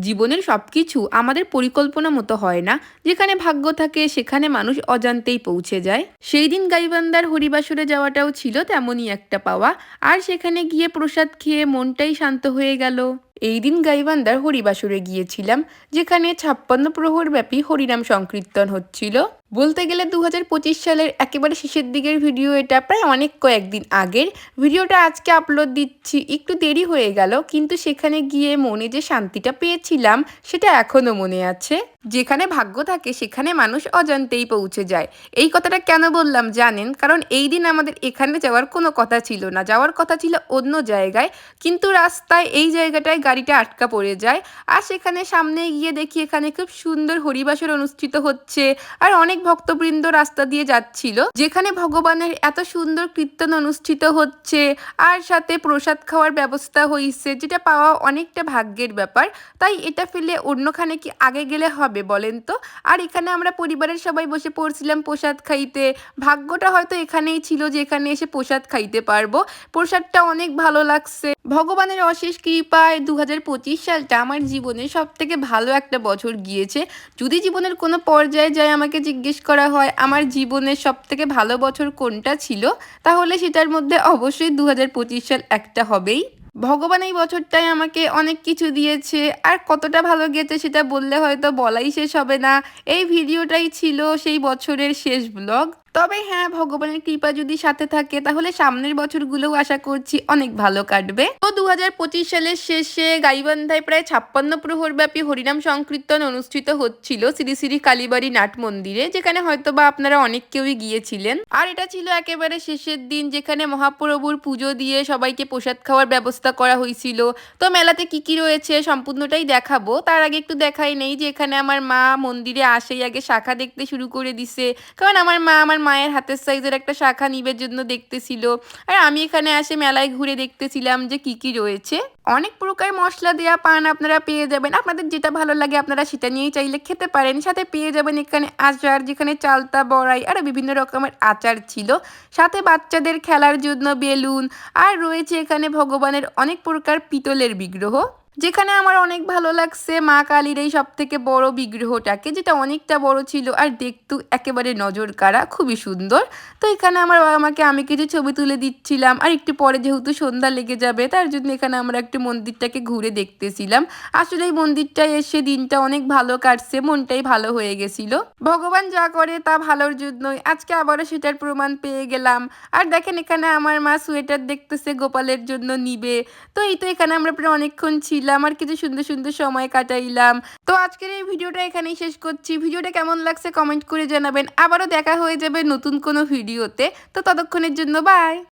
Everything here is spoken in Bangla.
জীবনের সব কিছু আমাদের পরিকল্পনা মতো হয় না। যেখানে ভাগ্য থাকে, সেখানে মানুষ অজান্তেই পৌঁছে যায়। সেই দিন গাইবান্দার হরিবাসরে যাওয়াটাও ছিল তেমনই একটা পাওয়া। আর সেখানে গিয়ে প্রসাদ খেয়ে মনটাই শান্ত হয়ে গেল। এই দিন গাইবান্দার হরিবাসরে গিয়েছিলাম, যেখানে ছাপ্পান্ন প্রহর ব্যাপী হরিনাম সংকীর্তন হচ্ছিল। বলতে গেলে দু হাজার পঁচিশ সালের একেবারে শেষের দিকের ভিডিও এটা প্রায় অনেক কয়েকদিন আগের। ভিডিওটা আজকে আপলোড দিচ্ছি, একটু দেরি হয়ে গেল, কিন্তু সেখানে গিয়ে মনে যে শান্তিটা পেয়েছিলাম, সেটা এখনও মনে আছে। যেখানে ভাগ্য থাকে, সেখানে মানুষ অজান্তেই পৌঁছে যায়। এই কথাটা কেন বললাম জানেন? কারণ এই দিন আমাদের এখানে যাওয়ার কোনো কথা ছিল না। যাওয়ার কথা ছিল অন্য জায়গায়, কিন্তু রাস্তায় এই জায়গাটায় গাড়িটা আটকা পড়ে যায়। আর সেখানে সামনে গিয়ে দেখি এখানে খুব সুন্দর হরিবাসর অনুষ্ঠিত হচ্ছে। আর অনেক ভক্তবৃন্দ রাস্তা দিয়ে যাচ্ছিল, যেখানে ভগবানের এত সুন্দর কীর্তন অনুষ্ঠিত হচ্ছে। আর সাথে প্রসাদ খাওয়ার ব্যবস্থা হয়েছে যেটা পাওয়া অনেকটা ভাগ্যের ব্যাপার। তাই এটা ফেলে অন্যখানে কি আগে গেলে হবে? বলেন তো? আর এখানে আমরা পরিবারের সবাই বসে পড়ছিলাম প্রসাদ খাইতে। ভাগ্যটা হয়তো এখানেই ছিল যে এখানে এসে প্রসাদ খাইতে পারব। প্রসাদটা অনেক ভালো লাগছে। ভগবানের অশেষ কৃপায় দু হাজার পঁচিশ সালটা আমার জীবনে সব থেকে ভালো একটা বছর গিয়েছে। যদি জীবনের কোনো পর্যায়ে যায় আমাকে জিজ্ঞেস করা হয়, আমার জীবনের সব থেকে ভালো বছর কোনটা ছিল? তাহলে সেটার মধ্যে অবশ্যই দু হাজার পঁচিশ সাল একটা হবেই। ভগবান এই বছরটায় আমাকে অনেক কিছু দিয়েছে, আর কতটা ভালো গেছে সেটা বললে হয়তো বলাই শেষ হবে না। এই ভিডিওটাই ছিল সেই বছরের শেষ ব্লগ তবে হ্যাঁ ভগবানের কৃপা যদি সাথে থাকে, তাহলে সামনের বছরগুলোও আশা করছি অনেক ভালো কাটবে। তো দুহাজার পঁচিশ সালের শেষে গাইবান্ধায় প্রায় ছাপ্পান্ন প্রহর ব্যাপী হরিনাম সংকীর্তন অনুষ্ঠিত হচ্ছিল শ্রী শ্রী কালীবাড়ি নাট মন্দিরে, যেখানে হয়তো বা আপনারা অনেক কেউই গিয়েছিলেন। আর এটা ছিল একেবারে শেষের দিন, যেখানে মহাপ্রভুর পুজো দিয়ে সবাইকে প্রসাদ খাওয়ার ব্যবস্থা করা হয়েছিল। তো মেলাতে কি কি রয়েছে সম্পূর্ণটাই দেখাবো। তার আগে একটু দেখাই নেই যে এখানে আমার মা মন্দিরে আসেই আগে শাখা দেখতে শুরু করে দিছে। কারণ আমার মা আমার মায়ের হাতের সাইজের একটা শাখা নিবের জন্য দেখতেছিল। আর আমি এখানে আসে মেলায় ঘুরে দেখতেছিলাম যে কি কি রয়েছে। অনেক প্রকার মশলা দেওয়া পান আপনারা পেয়ে যাবেন। আপনাদের যেটা ভালো লাগে আপনারা সেটা নিয়েই চাইলে খেতে পারেন। সাথে পেয়ে যাবেন এখানে আচার, যেখানে চালতা, বড়াই, আর বিভিন্ন রকমের আচার ছিল। সাথে বাচ্চাদের খেলার জন্য বেলুন। আর রয়েছে এখানে ভগবানের অনেক প্রকার পিতলের বিগ্রহ। যেখানে আমার অনেক ভালো লাগছে, মা কালীর এই সব থেকে বড় বিগ্রহটাকে, যেটা অনেকটা বড় ছিল আর দেখতেও একেবারে নজর কাড়া খুবই সুন্দর। তো এখানে আমার বাবা মাকে আমি কিছু ছবি তুলে দিচ্ছিলাম আর একটু পরে যেহেতু সন্ধ্যা লেগে যাবে, তার জন্য এখানে আমরা একটু মন্দিরটাকে ঘুরে দেখতেছিলাম। আসলে এই মন্দিরটায় এসে দিনটা অনেক ভালো কাটছে, মনটাই ভালো হয়ে গেছিল। ভগবান যা করে তা ভালোর জন্যই, আজকে আবারও সেটার প্রমাণ পেয়ে গেলাম। আর দেখেন এখানে আমার মা সোয়েটার দেখতেছে, গোপালের জন্য নিবে। তো এই তো এখানে আমরা প্রায় অনেকক্ষণ ছিলাম। আর কিছু সুন্দর সুন্দর সময় কাটাইলাম। তো আজকের এই ভিডিওটা এখানেই শেষ করছি। ভিডিওটা কেমন লাগছে কমেন্ট করে জানাবেন। আবারও দেখা হয়ে যাবে নতুন কোনো ভিডিওতে। তো ততক্ষণের জন্য বাই